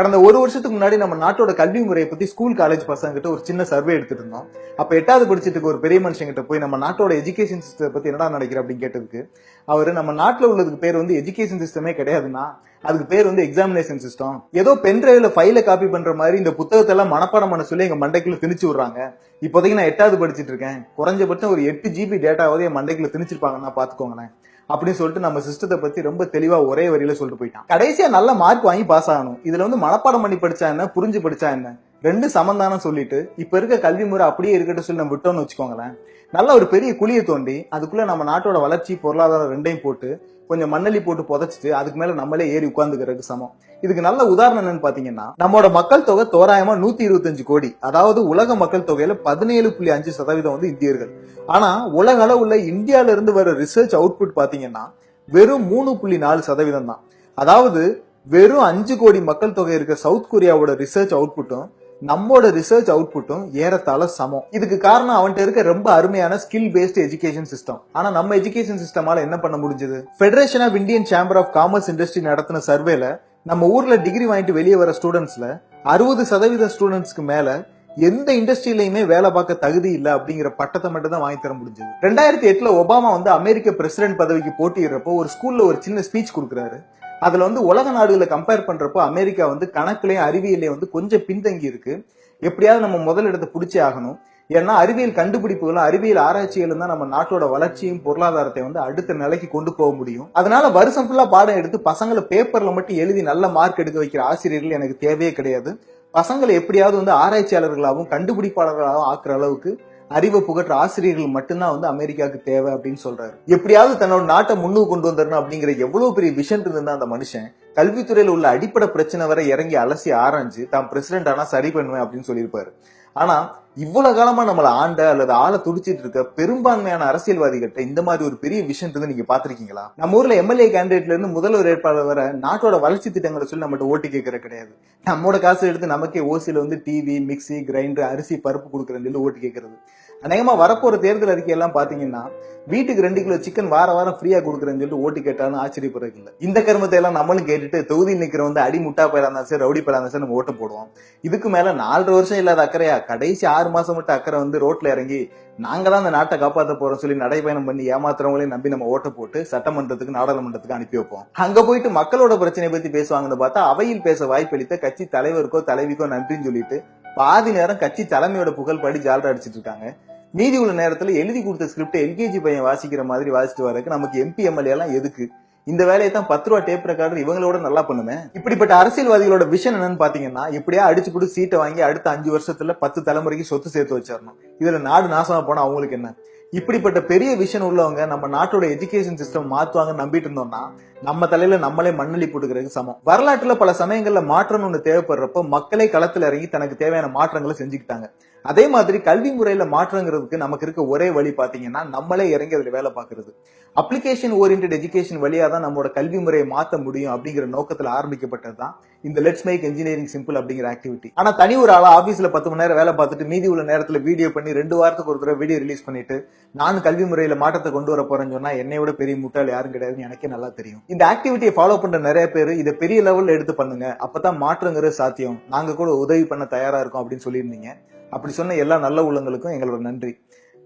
கடந்த ஒரு வருஷத்துக்கு முன்னாடி நம்ம நாட்டோட கல்வி முறையை பத்தி ஸ்கூல் காலேஜ் பசங்க கிட்ட ஒரு சின்ன சர்வே எடுத்துட்டு இருந்தோம் அப்ப எட்டாவது படிச்சிட்டு இருக்க ஒரு பெரிய மனுஷன் கிட்ட போய் நம்ம நாட்டோட எஜுகேஷன் சிஸ்டத்தை பத்தி என்னடா நினைக்கிற அப்படின்னு கேட்டதுக்கு அவர் நம்ம நாட்டுல உள்ளதுக்கு பேர் வந்து எஜுகேஷன் சிஸ்டமே கிடையாதுன்னா அதுக்கு பேர் வந்து எக்ஸாமினேஷன் சிஸ்டம் ஏதோ பென் டிரைவ்ல ஃபைல காப்பி பண்ற மாதிரி இந்த புத்தகத்தை எல்லாம் மனப்பாடம் பண்ண சொல்லி எங்க மண்டைக்குள்ள திணிச்சு விடுறாங்க. இப்போதைக்கு நான் எட்டாவது படிச்சிட்டு இருக்கேன். குறைஞ்சபட்சம் ஒரு எட்டு ஜிபி டேட்டாவது என் மண்டைக்குள்ள திணிச்சிருப்பாங்கன்னா பாத்துக்கோங்களேன் அப்படின்னு சொல்லிட்டு நம்ம சிஸ்டத்தை பத்தி ரொம்ப தெளிவா ஒரே வரியில சொல்லிட்டு போயிட்டான். கடைசியா நல்ல மார்க் வாங்கி பாஸ் ஆகணும். இதுல வந்து மனப்பாடம் பண்ணி படிச்சா என்ன? புரிஞ்சு படிச்சா என்ன? ரெண்டு சமந்தானம் சொல்லிட்டு இப்ப இருக்க கல்வி முறை அப்படியே இருக்கட்டும் சொல்லி நம்ம விட்டோம்னு வச்சுக்கோங்களேன். நல்ல ஒரு பெரிய குழியை தோண்டி அதுக்குள்ள நம்ம நாட்டோட வளர்ச்சி பொருளாதாரம் ரெண்டையும் போட்டு கொஞ்சம் மண்ணலி போட்டு புதைச்சிட்டு அதுக்கு மேல நம்மளே ஏறி உட்கார்ந்துக்கிறதுக்கு சமம். இதுக்கு நல்ல உதாரணம் என்னன்னு பாத்தீங்கன்னா நம்மளோட மக்கள் தொகை தோராயமா நூத்தி இருபத்தஞ்சு கோடி. அதாவது உலக மக்கள் தொகையில பதினேழு புள்ளி அஞ்சு சதவீதம் வந்து இந்தியர்கள். ஆனா உலக அளவுல இந்தியால இருந்து வர ரிசர்ச் அவுட்புட் பாத்தீங்கன்னா வெறும் மூணு புள்ளி நாலு சதவீதம் தான் அதாவது வெறும் அஞ்சு கோடி மக்கள் தொகை இருக்க சவுத் கொரியாவோட ரிசர்ச் அவுட்புட்டும் நம்மோட ரிசர்ச் அவுட்புட்டும் ஏறத்தாழ சமம். இதுக்கு காரணம் அவன்கிட்ட இருக்க ரொம்ப அருமையான ஸ்கில் பேஸ்ட் எஜுகேஷன் சிஸ்டம் ஆனா நம்ம எஜுகேஷன் சிஸ்டமால என்ன பண்ண முடிஞ்சது? Federation of Indian Chamber of Commerce Industry நடத்தின சர்வேல நம்ம ஊர்ல டிகிரி வாங்கிட்டு வெளியே வர ஸ்டூடெண்ட்ஸ்ல அறுபது சதவீத ஸ்டூடெண்ட்ஸ்க்கு மேல எந்த இண்டஸ்ட்ரியிலையுமே வேலை பார்க்க தகுதி இல்ல அப்படிங்கிற பட்டத்தை மட்டும் தான் வாங்கி தர முடிஞ்சது. ரெண்டாயிரத்தி எட்டுல ஒபாமா வந்து அமெரிக்க பிரசிடென்ட் பதவிக்கு போட்டியிடுறப்போ ஒரு ஸ்கூல்ல ஒரு சின்ன ஸ்பீச் கொடுக்குறாரு. அதில் வந்து உலக நாடுகளை கம்பேர் பண்ணுறப்போ அமெரிக்கா வந்து கணக்குலேயும் அறிவியலையும் வந்து கொஞ்சம் பின்தங்கி இருக்கு. எப்படியாவது நம்ம முதலிடத்தை பிடிச்சே ஆகணும். ஏன்னா அறிவியல் கண்டுபிடிப்புகளும் அறிவியல் ஆராய்ச்சிகளும் தான் நம்ம நாட்டோட வளர்ச்சியும் பொருளாதாரத்தை வந்து அடுத்த நிலைக்கு கொண்டு போக முடியும். அதனால வருஷம் ஃபுல்லா பாடம் எடுத்து பசங்களை பேப்பர்ல மட்டும் எழுதி நல்ல மார்க் எடுக்க வைக்கிற ஆசிரியர்கள் எனக்கு தேவையே கிடையாது. பசங்களை எப்படியாவது வந்து ஆராய்ச்சியாளர்களாகவும் கண்டுபிடிப்பாளர்களாகவும் ஆக்குற அளவுக்கு அறிவை புகற்ற ஆசிரியர்கள் மட்டும்தான் வந்து அமெரிக்காவுக்கு தேவை அப்படின்னு சொல்றாரு. எப்படியாவது தன்னோட நாட்டை முன்னுக்கு கொண்டு வந்துடணும் அப்படிங்கிற எவ்வளவு பெரிய விஷன் இருந்தா அந்த மனுஷன் கல்வித்துறையில உள்ள அடிப்படை பிரச்சனை வரை இறங்கி அலசி ஆராய்ஞ்சு தான் பிரசிடென்ட் ஆனா சரி பண்ணுவேன் அப்படின்னு சொல்லியிருப்பாரு. ஆனா இவ்வளவு காலமா நம்மள ஆண்ட அல்லது ஆளை துடிச்சிட்டு இருக்க பெரும்பான்மையான அரசியல்வாதிகிட்ட இந்த மாதிரி ஒரு பெரிய விஷயம் இருந்து நீங்க பாத்திருக்கீங்களா நம்ம ஊர்ல எம்எல்ஏ கேண்டிடேட்ல இருந்து முதல்வர் வேட்பாளர் வர நாட்டோட வளர்ச்சி திட்டங்களை சொல்லி நம்மகிட்ட ஓட்டு கேட்கற கிடையாது. நம்மோட காசு எடுத்து நமக்கே ஓசியில வந்து டிவி மிக்ஸி கிரைண்டர் அரிசி பருப்பு கொடுக்குறேன்னு சொல்லி ஓட்டு கேட்கறது. அநேகமா வரப்போற தேர்தல் அறிக்கையெல்லாம் பாத்தீங்கன்னா வீட்டுக்கு ரெண்டு கிலோ சிக்கன் வார வாரம் ஃப்ரீயா கொடுக்குறேன்னு சொல்லிட்டு ஓட்டு கேட்டாலும் ஆச்சரியப்படுறது இல்லை. இந்த கருமத்தை எல்லாம் நம்மளும் கேட்டுட்டு தொகுதி நிக்கிற வந்து அடி முட்டா பயிலா இருந்தா ரவுடி பயிலா இருந்தா நம்ம ஓட்டு போடுவோம். இதுக்கு மேல நாலரை வருஷம் இல்லாத அக்கறையா கடைசி ஆறு ஆறு மாசம் மட்டும் அக்கறை வந்து ரோட்ல இறங்கி நாங்க தான் அந்த நாட்டை காப்பாற்ற போறோம் சொல்லி நடைபயணம் பண்ணி ஏமாத்துறவங்களையும் நம்பி நம்ம ஓட்ட போட்டு சட்டமன்றத்துக்கு நாடாளுமன்றத்துக்கு அனுப்பி வைப்போம். அங்க போயிட்டு மக்களோட பிரச்சனையை பத்தி பேசுவாங்கன்னு பார்த்தா அவையில் பேச வாய்ப்பளித்த கட்சி தலைவருக்கோ தலைவிக்கோ நன்றின்னு சொல்லிட்டு பாதி நேரம் கட்சி தலைமையோட புகழ் படி அடிச்சிட்டு இருக்காங்க. மீதி உள்ள நேரத்துல எழுதி கொடுத்த ஸ்கிரிப்ட் எல்கேஜி பையன் வாசிக்கிற மாதிரி வாசிட்டு வரக்கு நமக்கு எம்பி எம்எல்ஏ எல்லாம் எதுக்கு? இந்த வேலையை தான் பத்து ரூபா டேப் ரெக்கார்டர் இவங்களோட நல்லா பண்ணுவேன் இப்படிப்பட்ட அரசியல்வாதிகளோட விஷன் என்னன்னு பாத்தீங்கன்னா இப்படியா அடிச்சு போட்டு சீட்டை வாங்கி அடுத்த அஞ்சு வருஷத்துல பத்து தலைமுறைக்கு சொத்து சேர்த்து வச்சிடணும். இதுல நாடு நாசமா போனா அவங்களுக்கு என்ன? இப்படிப்பட்ட பெரிய விஷன் உள்ளவங்க நம்ம நாட்டோட எஜுகேஷன் சிஸ்டம் மாத்துவாங்க நம்பிட்டு இருந்தோம்னா நம்ம தலையில நம்மளே மண்ணலி போட்டுக்கிறதுக்கு சமம். வரலாற்றுல பல சமயங்கள்ல மாற்றம் ஒண்ணு தேவைப்படுறப்போ மக்களே களத்துல இறங்கி தனக்கு தேவையான மாற்றங்களை செஞ்சுக்கிட்டாங்க. அதே மாதிரி கல்வி முறையில மாற்றங்கிறதுக்கு நமக்கு இருக்க ஒரே வழி பாத்தீங்கன்னா நம்மளே இறங்கி அதுல வேலை பார்க்கறது அப்ளிகேஷன் ஓரியன்ட் எஜுகேஷன் வழியா தான் நம்மளோட கல்வி முறையை மாத்த முடியும் அப்படிங்கிற நோக்கத்துல ஆரம்பிக்கப்பட்டது தான் இந்த லெட்ஸ் மேக் இன்ஜினியரிங் சிம்பிள் அப்படிங்கிற ஆக்டிவிட்டி ஆனா தனி ஒரு ஆளா ஆபீஸ்ல பத்து மணி நேரம் வேலை பார்த்துட்டு மீதி உள்ள நேரத்துல வீடியோ பண்ணி ரெண்டு வாரத்துக்கு ஒரு தடவை வீடியோ ரிலீஸ் பண்ணிட்டு நான் கல்வி முறையில மாற்றத்தை கொண்டு வர போறேன்னு சொன்னா என்னை விட பெரிய முட்டாள் யாரும் கிடையாதுன்னு எனக்கே நல்லா தெரியும். இந்த ஆக்டிவிட்டியை ஃபாலோ பண்ற நிறைய பேர் இதை பெரிய லெவலில் எடுத்து பண்ணுங்க. அப்பதான் மாற்றங்கிறது சாத்தியம். நாங்க கூட உதவி பண்ண தயாரா இருக்கோம் அப்படின்னு சொல்லியிருந்தீங்க. அப்படி சொன்ன எல்லா நல்ல உள்ளங்களுக்கும் எங்களோட நன்றி.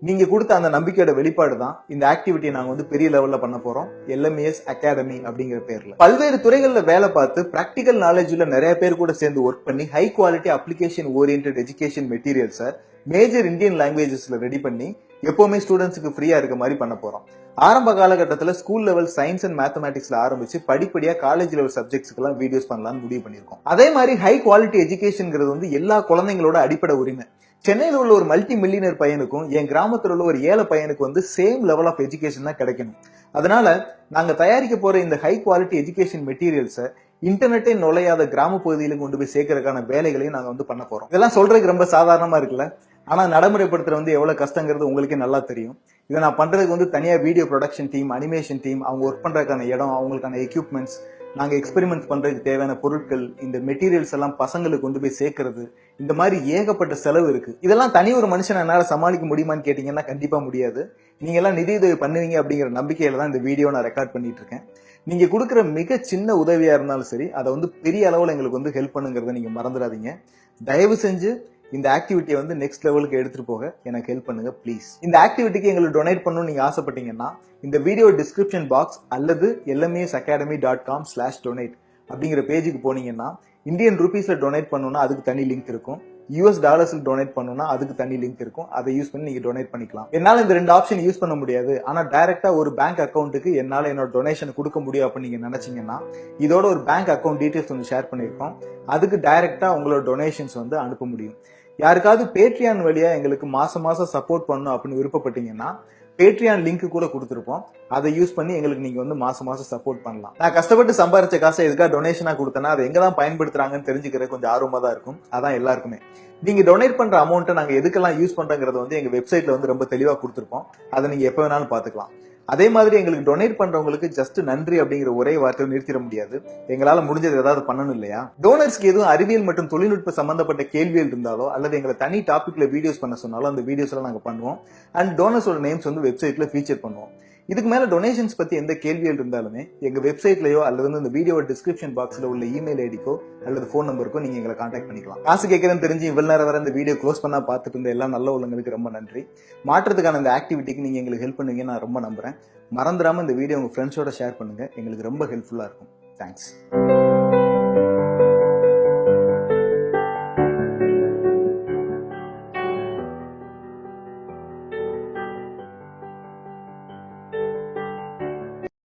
நீங்க கொடுத்த அந்த நம்பிக்கையோட வெளிப்பாடு தான் இந்த ஆக்டிவிட்டியை நாங்க வந்து பெரிய லெவல்ல பண்ண போறோம். எல்எம்ஏஎஸ் அகாடமி அப்படிங்கிற பேர்ல. பல்வேறு துறைகள்ல வேலை பார்த்து பிராக்டிக்கல் நாலேஜ் உள்ள நிறைய பேர் கூட சேர்ந்து ஒர்க் பண்ணி high quality application orient education மெட்டீரியல்ஸை major Indian லாங்குவேஜஸ்ல ரெடி பண்ணி எப்பவுமே ஸ்டூடெண்ட்ஸுக்கு ஃப்ரீயா இருக்க மாதிரி பண்ண போறோம். ஆரம்ப காலகட்டத்தில் ஸ்கூல் லெவல் சயின்ஸ் அண்ட் மேத்தமேட்டிக்ஸ்ல ஆரம்பிச்சு படிப்படியாக காலேஜ் லெவல் சப்ஜெக்ட்ஸ்க்குலாம் வீடியோஸ் பண்ணலாம்னு முடிவு பண்ணியிருக்கோம். அதே மாதிரி ஹை குவாலிட்டி எஜுகேஷன்ங்கிறது வந்து எல்லா குழந்தைங்களோட அடிப்படை உரிமை. சென்னையில் உள்ள ஒரு மல்டி மில்லியனர் பையனுக்கும் என் கிராமத்தில் உள்ள ஒரு ஏழை பையனுக்கு வந்து சேம் லெவல் ஆஃப் எஜுகேஷன் தான் கிடைக்கணும். அதனால நாங்கள் தயாரிக்க போகிற இந்த ஹை குவாலிட்டி எஜுகேஷன் மெட்டீரியல்ஸை இன்டர்நெட்டே நுழையாத கிராம பகுதியில கொண்டு போய் சேர்க்கறதுக்கான வேலைகளையும் நாங்கள் வந்து பண்ண போறோம். இதெல்லாம் சொல்றதுக்கு ரொம்ப சாதாரணமா இருக்குல்ல? ஆனா நடைமுறைப்படுத்துற வந்து எவ்வளவு கஷ்டங்கிறது உங்களுக்கே நல்லா தெரியும். இதை நான் பண்றதுக்கு வந்து தனியா video production team animation team அவங்க ஒர்க் பண்றதுக்கான இடம் அவங்களுக்கான எக்யூப்மெண்ட்ஸ் நாங்கள் எக்ஸ்பெரிமெண்ட் பண்ணுறதுக்கு தேவையான பொருட்கள் இந்த மெட்டீரியல்ஸ் எல்லாம் பசங்களுக்கு கொண்டு போய் சேர்க்கறது இந்த மாதிரி ஏகப்பட்ட செலவு இருக்கு. இதெல்லாம் தனி ஒரு மனுஷன் என்னால் சமாளிக்க முடியுமான்னு கேட்டிங்கன்னா கண்டிப்பாக முடியாது. நீங்கள் எல்லாம் நிதியுதவி பண்ணுவீங்க அப்படிங்கிற நம்பிக்கையில் தான் இந்த வீடியோ நான் ரெக்கார்ட் பண்ணிட்டு இருக்கேன். நீங்கள் கொடுக்குற மிக சின்ன உதவியாக இருந்தாலும் சரி அதை வந்து பெரிய அளவில் எங்களுக்கு வந்து ஹெல்ப் பண்ணுங்கிறத நீங்கள் மறந்துடாதீங்க. தயவு செஞ்சு இந்த ஆக்டிவிட்டியை வந்து நெக்ஸ்ட் லெவலுக்கு எடுத்துகிட்டு போக எனக்கு ஹெல்ப் பண்ணுங்க ப்ளீஸ் இந்த ஆக்டிவிட்டிக்கு எங்களுக்கு டொனேட் பண்ணணும்னு நீங்கள் ஆசைப்பட்டீங்கன்னா இந்த வீடியோ டிஸ்கிரிப்ஷன் பாக்ஸ் அல்லது LMAS academy dot com slash donate அப்படிங்கிற பேஜுக்கு போனீங்கன்னா இந்தியன் ருபீஸில் டொனேட் பண்ணணும்னா அதுக்கு தனி லிங்க் இருக்கும். யூஎஸ் டாலர்ஸில் டொனேட் பண்ணணும்னா அதுக்கு தனி லிங்க் இருக்கும். அதை யூஸ் பண்ணி நீங்க டொனேட் பண்ணிக்கலாம். என்னால இந்த ரெண்டு ஆப்ஷன் யூஸ் பண்ண முடியாது. ஆனா டைரக்டா ஒரு பேங்க் அக்கௌண்ட்டுக்கு என்னால என்னோட டொனேஷன் கொடுக்க முடியும் அப்படின்னு நீங்க நினைச்சீங்கன்னா இதோட ஒரு பேங்க் அக்கௌண்ட் டீட்டெயில்ஸ் வந்து ஷேர் பண்ணியிருக்கோம். அதுக்கு டைரக்டா உங்களோட டொனேஷன்ஸ் வந்து அனுப்ப முடியும். யாருக்காவது பேட்ரியான் வழியா எங்களுக்கு மாசம் மாசம் சப்போர்ட் பண்ணணும் அப்படின்னு விருப்பப்பட்டீங்கன்னா பேட்ரியான் லிங்க் கூட கொடுத்துருப்போம். அதை யூஸ் பண்ணி எங்களுக்கு நீங்க வந்து மாசம் மாசம் சப்போர்ட் பண்ணலாம். நான் கஷ்டப்பட்டு சம்பாரிச்ச காசை எதுக்காக டொனேஷனா கொடுத்தேன்னா அதை எங்க தான் பயன்படுத்துறாங்கன்னு தெரிஞ்சுக்கிற கொஞ்சம் ஆர்வமா தான் இருக்கும். அதான் எல்லாருக்குமே. நீங்க டொனேட் பண்ற அமௌண்ட்டை நாங்க எதுக்கெல்லாம் யூஸ் பண்றோங்கிறத வந்து எங்க வெப்சைட்ல வந்து ரொம்ப தெளிவா கொடுத்துருப்போம். அதை நீங்க எப்ப வேணாலும் பாத்துக்கலாம் அதே மாதிரி எங்களுக்கு டொனேட் பண்றவங்களுக்கு ஜஸ்ட் நன்றி அப்படிங்கிற ஒரே வார்த்தையை நிறுத்திட முடியாது. எங்களால முடிஞ்சது ஏதாவது பண்ணணும் இல்லையா? டோனர்ஸ்க்கு எதுவும் அறிவியல் மற்றும் தொழில்நுட்ப சம்பந்தப்பட்ட கேள்விகள் இருந்தாலோ அல்லது எங்களை தனி டாபிக்ல வீடியோஸ் பண்ண சொன்னாலும் அந்த வீடியோஸ் எல்லாம் நாங்க பண்ணுவோம். அண்ட் டோனர்ஸோட நேம்ஸ் வந்து வெப்சைட்ல ஃபீச்சர் பண்ணுவோம். இதுக்கு மேல டொனேஷன்ஸ் பத்தி எந்த கேள்விகள் இருந்தாலுமே எங்க வெப்சைட்லயோ அல்லது வந்து இந்த வீடியோ டிஸ்கிரிப்ஷன் பாக்ஸ்ல உள்ள இமெயில் ஐடிக்கோ அல்லது ஃபோன் நம்பருக்கோ நீங்க எங்களை காண்டாக்ட் பண்ணிக்கலாம். காசு கேட்குறேன்னு தெரிஞ்சு இவ்வளவு நேரம் வர இந்த வீடியோ க்ளோஸ் பண்ணால் பார்த்துட்டு இருந்த எல்லா நல்ல உள்ளங்களுக்கு ரொம்ப நன்றி. மாற்றத்துக்கான இந்த ஆக்டிவிட்டிக்கு நீங்க எங்களுக்கு ஹெல்ப் பண்ணுவீங்க நான் ரொம்ப நம்புறேன். மறந்துடாமல் இந்த வீடியோ உங்க ஃப்ரெண்ட்ஸோட ஷேர் பண்ணுங்க. எங்களுக்கு ரொம்ப ஹெல்ப்ஃபுல்லா இருக்கும். தேங்க்ஸ்